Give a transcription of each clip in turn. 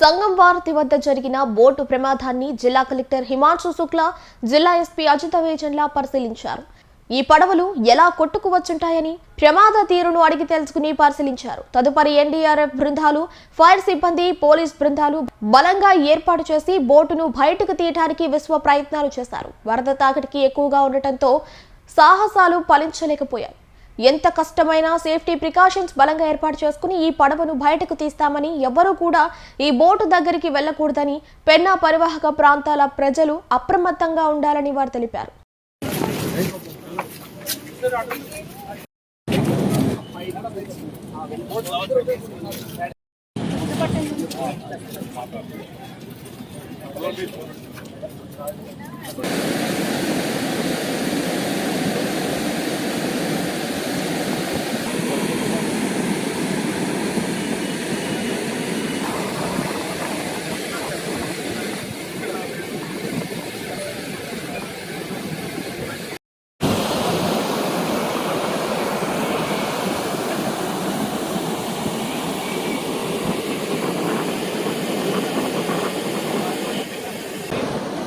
సంగం వారతి వద్ద జరిగిన బోటు ప్రమాదాన్ని జిల్లా కలెక్టర్ హిమాంశు శుక్లా జిల్లా ఎస్పీ అజిత వేజన్లా పరిశీలించారు. ఈ పడవలు ఎలా కొట్టుకు వచ్చుంటాయని ప్రమాద తీరును అడిగి తెలుసుకుని పరిశీలించారు. తదుపరి ఎన్డీఆర్ఎఫ్ బృందాలు ఫైర్ సిబ్బంది పోలీస్ బృందాలు బలంగా ఏర్పాటు చేసి బోటును బయటకు తీయడానికి విశ్వ ప్రయత్నాలు చేశారు. వరద తాకటికి ఎక్కువగా ఉండటంతో సాహసాలు ఫలించలేకపోయాయి. ఎంత కష్టమైనా సేఫ్టీ ప్రికాషన్స్ బలంగా ఏర్పాటు చేసుకుని ఈ పడవను బయటకు తీస్తామని ఎవ్వరూ కూడా ఈ బోటు దగ్గరికి వెళ్ళకూడదని పెన్నా పరివాహక ప్రాంతాల ప్రజలు అప్రమత్తంగా ఉండాలని వారు తెలిపారు.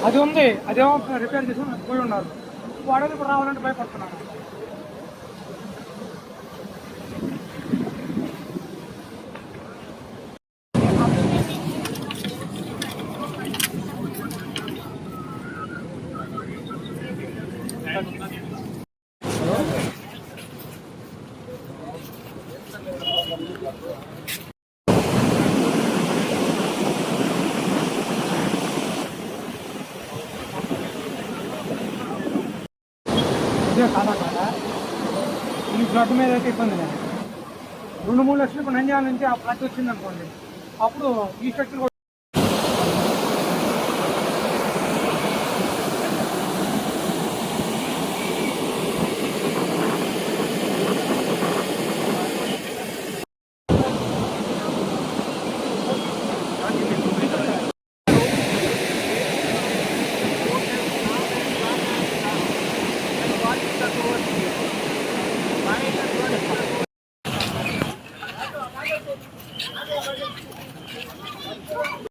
అది ఉంది. అదేమో రిపేర్ చేసి పోయి ఉన్నారు. వాడని ఇప్పుడు రావాలంటే భయపడుతున్నాను. ఇదే కాదా కాదా? ఈ ఫ్లడ్ మీద అయితే ఇబ్బంది లేదు. రెండు మూడు లక్షలు ఇప్పుడు నంద్యాల నుంచి ఆ ఫ్లడ్ వచ్చిందనుకోండి అప్పుడు ఈ స్ట్రక్చర్